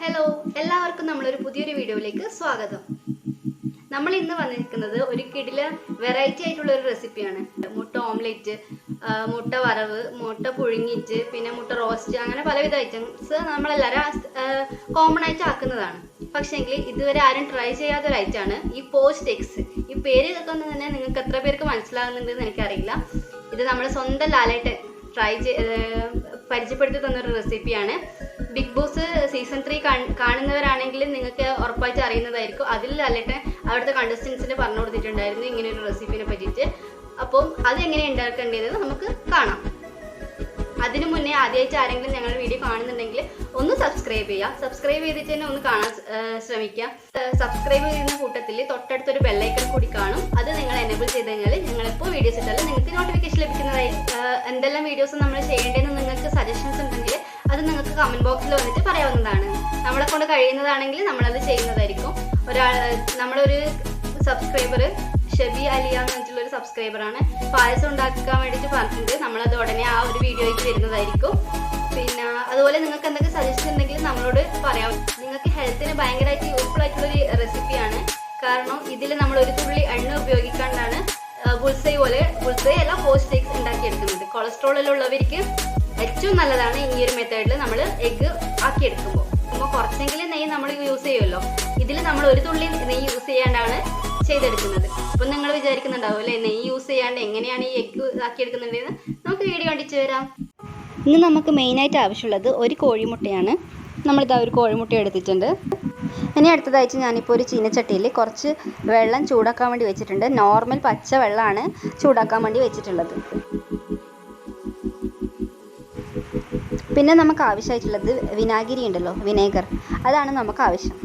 Hello എല്ലാവർക്കും നമ്മളൊരു പുതിയൊരു വീഡിയോയിലേക്ക് സ്വാഗതം. നമ്മൾ ഇന്ന് വന്നിരിക്കുന്നത് ഒരു കിടില വെറൈറ്റി ആയിട്ടുള്ള ഒരു റെസിപ്പിയാണ് മുട്ട ഓംലെറ്റ് മുട്ട വറവ് മുട്ട പുഴുങ്ങിച്ച് പിന്നെ മുട്ട റോസ്റ്റ് അങ്ങനെ പലവിധ ഐറ്റംസ് നമ്മളെല്ലാവരും കോമൺ ആയിട്ട് ആക്കുന്നതാണ്. പക്ഷേങ്കിൽ ഇതുവരെ ആരും ട്രൈ ചെയ്യാത്ത ഒരു ഐറ്റമാണ് ഈ പോസ്റ്റ് എക്സ് ഈ പേര് കേൾക്കുന്നത് തന്നെ നിങ്ങൾക്ക് എത്ര പേർക്ക് മനസ്സിലാകുന്നുണ്ടെന്ന് എനിക്കറിയില്ല. ഇത് നമ്മുടെ സ്വന്തം ലാലായിട്ട് ട്രൈ ചെയ് പരിചയപ്പെടുത്തി തന്നൊരു റെസിപ്പിയാണ് ബിഗ് ബോസ് സീസൺ ത്രീ കാണുന്നവരാണെങ്കിൽ നിങ്ങൾക്ക് ഉറപ്പായിട്ട് അറിയുന്നതായിരിക്കും. അതിൽ ലാലേട്ടൻ അവിടുത്തെ കണ്ടസ്റ്റൻസിന് പറഞ്ഞു കൊടുത്തിട്ടുണ്ടായിരുന്നു ഇങ്ങനെ ഒരു റെസിപ്പിനെ പറ്റിയിട്ട്. അപ്പം അതെങ്ങനെ ഉണ്ടാക്കേണ്ടത് നമുക്ക് കാണാം. അതിനു മുന്നേ ആദ്യമായിട്ട് ആരെങ്കിലും ഞങ്ങളുടെ വീഡിയോ കാണുന്നുണ്ടെങ്കിൽ ഒന്ന് സബ്സ്ക്രൈബ് ചെയ്യുക. സബ്സ്ക്രൈബ് ചെയ്തിട്ട് തന്നെ ഒന്ന് കാണാൻ ശ്രമിക്കാം സബ്സ്ക്രൈബ് ചെയ്യുന്ന കൂട്ടത്തിൽ തൊട്ടടുത്തൊരു ബെല്ലൈക്കൺ കൂടി കാണും. അത് നിങ്ങൾ എനേബിൾ ചെയ്ത് കഴിഞ്ഞാൽ ഞങ്ങളിപ്പോൾ വീഡിയോസ് ഇട്ടാലും നിങ്ങൾക്ക് നോട്ടിഫിക്കേഷൻ ലഭിക്കുന്നതായി എന്തെല്ലാം വീഡിയോസ് നമ്മൾ ചെയ്യേണ്ടതെന്ന് നിങ്ങൾക്ക് സജഷൻസ് കമന്റ് ബോക്സിൽ വന്നിട്ട് പറയാവുന്നതാണ്. നമ്മളെ കൊണ്ട് കഴിയുന്നതാണെങ്കിൽ നമ്മളത് ചെയ്യുന്നതായിരിക്കും. ഒരാൾ നമ്മളൊരു സബ്സ്ക്രൈബർ ഷബി അലിയ എന്ന് വെച്ചിട്ടുള്ള ഒരു സബ്സ്ക്രൈബറാണ് പായസം ഉണ്ടാക്കാൻ വേണ്ടിയിട്ട് പറഞ്ഞിട്ടുണ്ട്. നമ്മളത് ഉടനെ ആ ഒരു വീഡിയോയ്ക്ക് വരുന്നതായിരിക്കും. പിന്നെ അതുപോലെ നിങ്ങൾക്ക് എന്തൊക്കെ സജഷൻ ഉണ്ടെങ്കിൽ നമ്മളോട് പറയാം. നിങ്ങൾക്ക് ഹെൽത്തിന് ഭയങ്കരമായിട്ട് യൂസ്ഫുൾ ആയിട്ടുള്ള ഒരു റെസിപ്പിയാണ് കാരണം ഇതിൽ നമ്മൾ ഒരു തുള്ളി എണ്ണ ഉപയോഗിക്കാണ്ടാണ് ബുൾസൈ പോലെ ബുൾസൈ അല്ല പോസ്റ്റ് എഗ്സ് ഉണ്ടാക്കിയെടുക്കുന്നത്. കൊളസ്ട്രോളിലുള്ളവർക്ക് ഏറ്റവും നല്ലതാണ് ഈ ഒരു മെത്തേഡിൽ നമ്മൾ എഗ്ഗ് ആക്കിയെടുക്കുമ്പോൾ അപ്പോൾ കുറച്ചെങ്കിലും നെയ്യ് നമ്മൾ യൂസ് ചെയ്യുമല്ലോ ഇതിൽ നമ്മൾ ഒരു തുള്ളി നെയ്യ് യൂസ് ചെയ്യാണ്ടാണ് ചെയ്തെടുക്കുന്നത്. അപ്പം നിങ്ങൾ വിചാരിക്കുന്നുണ്ടാവും അല്ലേ നെയ്യ് യൂസ് ചെയ്യാണ്ട് എങ്ങനെയാണ് ഈ എഗ്ഗ് ആക്കിയെടുക്കുന്നുണ്ടെന്ന് നമുക്ക് വീഡിയോ കണ്ടിച്ചു വരാം. ഇന്ന് നമുക്ക് മെയിനായിട്ട് ആവശ്യമുള്ളത് ഒരു കോഴിമുട്ടയാണ്. നമ്മളിതാ ഒരു കോഴിമുട്ട എടുത്തിട്ടുണ്ട്. ഇനി അടുത്തതായിട്ട് ഞാനിപ്പോൾ ഒരു ചീനച്ചട്ടിയിൽ കുറച്ച് വെള്ളം ചൂടാക്കാൻ വേണ്ടി വെച്ചിട്ടുണ്ട്. നോർമൽ പച്ച വെള്ളമാണ് ചൂടാക്കാൻ വേണ്ടി വെച്ചിട്ടുള്ളത്. പിന്നെ നമുക്ക് ആവശ്യമായിട്ടുള്ളത് വിനാഗിരി ഉണ്ടല്ലോ വിനേഗർ. അതാണ് നമുക്ക് ആവശ്യം.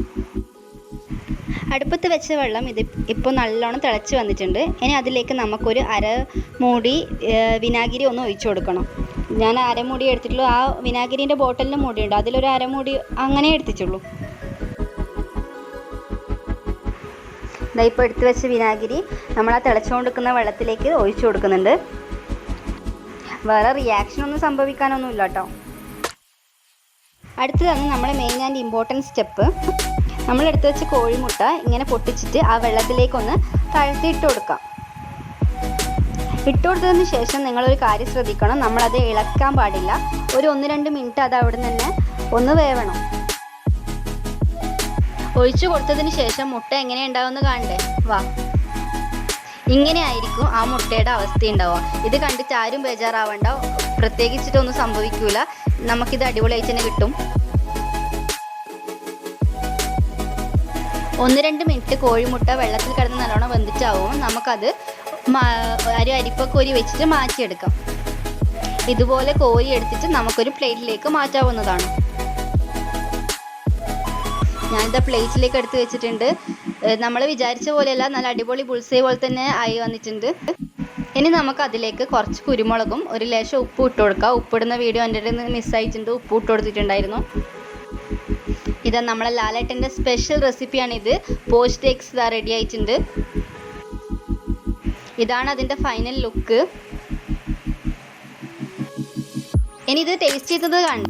അടുപ്പത്ത് വെച്ച വെള്ളം ഇത് ഇപ്പോൾ നല്ലോണം തിളച്ച് വന്നിട്ടുണ്ട്. ഇനി അതിലേക്ക് നമുക്കൊരു അര മൂടി വിനാഗിരി ഒന്ന് ഒഴിച്ചു കൊടുക്കണം. ഞാൻ അരമൂടി എടുത്തിട്ടുള്ളൂ. ആ വിനാഗിരിന്റെ ബോട്ടലിന് മൂടിയുണ്ട്. അതിലൊരു അരമൂടി അങ്ങനെ എടുത്തിട്ടുള്ളൂ. ഇതാ ഇപ്പോൾ എടുത്ത് വെച്ച വിനാഗിരി നമ്മൾ ആ തിളച്ചുകൊണ്ടിരിക്കുന്ന വെള്ളത്തിലേക്ക് ഒഴിച്ചു കൊടുക്കുന്നുണ്ട്. വേറെ റിയാക്ഷൻ ഒന്നും സംഭവിക്കാനൊന്നുമില്ല കേട്ടോ. അടുത്തതാണ് നമ്മുടെ മെയിൻ ആൻഡ് ഇമ്പോർട്ടന്റ് സ്റ്റെപ്പ് നമ്മൾ വെച്ച് കോഴിമുട്ട ഇങ്ങനെ പൊട്ടിച്ചിട്ട് ആ വെള്ളത്തിലേക്കൊന്ന് താഴ്ത്തി ഇട്ട് കൊടുക്കാം. ഇട്ട് കൊടുത്തതിന് ശേഷം നിങ്ങളൊരു കാര്യം ശ്രദ്ധിക്കണം. നമ്മളത് ഇളക്കാൻ പാടില്ല. ഒരു ഒന്ന് രണ്ട് മിനിറ്റ് അത് അവിടെ നിന്ന് ഒന്ന് വേവണം. ഒഴിച്ചു കൊടുത്തതിന് ശേഷം മുട്ട എങ്ങനെ ഉണ്ടാവുമെന്ന് കാണണ്ടേ? വാ. ഇങ്ങനെ ആയിരിക്കും ആ മുട്ടയുടെ അവസ്ഥ ഉണ്ടാവുക ഇത് കണ്ടിട്ട് ആരും ബേജാറാവണ്ട. പ്രത്യേകിച്ചിട്ടൊന്നും സംഭവിക്കൂല. നമുക്കിത് അടിപൊളിയായിട്ട് തന്നെ കിട്ടും. ഒന്ന് രണ്ട് മിനിറ്റ് കോഴിമുട്ട വെള്ളത്തിൽ കിടന്ന് നല്ലോണം വെന്തിട്ടാവും. നമുക്കത് ഒരു അരിപ്പക്കോരി വെച്ചിട്ട് മാറ്റിയെടുക്കാം. ഇതുപോലെ കോരി എടുത്തിട്ട് നമുക്കൊരു പ്ലേറ്റിലേക്ക് മാറ്റാവുന്നതാണ്. ഞാനിത് പ്ലേറ്റിലേക്ക് എടുത്ത് വെച്ചിട്ടുണ്ട്. നമ്മൾ വിചാരിച്ച പോലെയല്ല നല്ല അടിപൊളി ബുൾസൈ പോലെ തന്നെ ആയി വന്നിട്ടുണ്ട്. ഇനി നമുക്ക് അതിലേക്ക് കുറച്ച് കുരുമുളകും ഒരു ലേശം ഉപ്പ് ഇട്ട് കൊടുക്കാം. ഉപ്പിടുന്ന വീഡിയോ എന്റെ നിന്ന് മിസ്സായിട്ടുണ്ട് ഉപ്പ് ഇട്ട് കൊടുത്തിട്ടുണ്ടായിരുന്നു. ഇത് നമ്മളെ ലാലേട്ടന്റെ സ്പെഷ്യൽ റെസിപ്പിയാണിത് പോസ്റ്റ് എഗ്സ് ഇതാ റെഡി ആയിട്ടുണ്ട്. ഇതാണ് അതിന്റെ ഫൈനൽ ലുക്ക് ഇനി ഇത് ടേസ്റ്റ് ചെയ്തത് കണ്ടു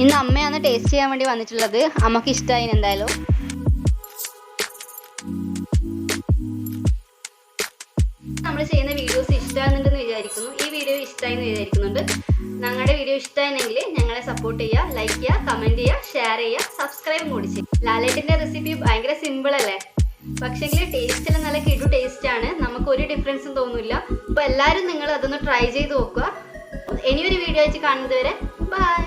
ഇന്ന് അമ്മയാണ് ടേസ്റ്റ് ചെയ്യാൻ വേണ്ടി വന്നിട്ടുള്ളത്. അമ്മയ്ക്ക് ഇഷ്ടമായി എന്തായാലും. നമ്മൾ ചെയ്യുന്ന വീഡിയോസ് ഇഷ്ടമാകുന്നുണ്ടെന്ന് വിചാരിക്കുന്നു. ഈ വീഡിയോ ഇഷ്ടമായി എന്ന് വിചാരിക്കുന്നുണ്ട്. ഞങ്ങളുടെ വീഡിയോ ഇഷ്ടമായെങ്കിൽ ഞങ്ങളെ സപ്പോർട്ട് ചെയ്യുക ലൈക്ക് ചെയ്യുക കമന്റ് ചെയ്യുക ഷെയർ ചെയ്യുക സബ്സ്ക്രൈബ് കൂടി ചെയ്യുക ലാലേട്ടിന്റെ റെസിപ്പി ഭയങ്കര സിമ്പിൾ അല്ലേ? പക്ഷേങ്കിൽ ടേസ്റ്റിൽ നല്ല കിടു ടേസ്റ്റ് ആണ്. നമുക്ക് ഒരു ഡിഫറൻസും തോന്നില്ല. അപ്പോൾ എല്ലാവരും നിങ്ങൾ അതൊന്ന് ട്രൈ ചെയ്ത് നോക്കുക. ഇനിയൊരു വീഡിയോ വെച്ച് കാണുന്നത് വരെ ബൈ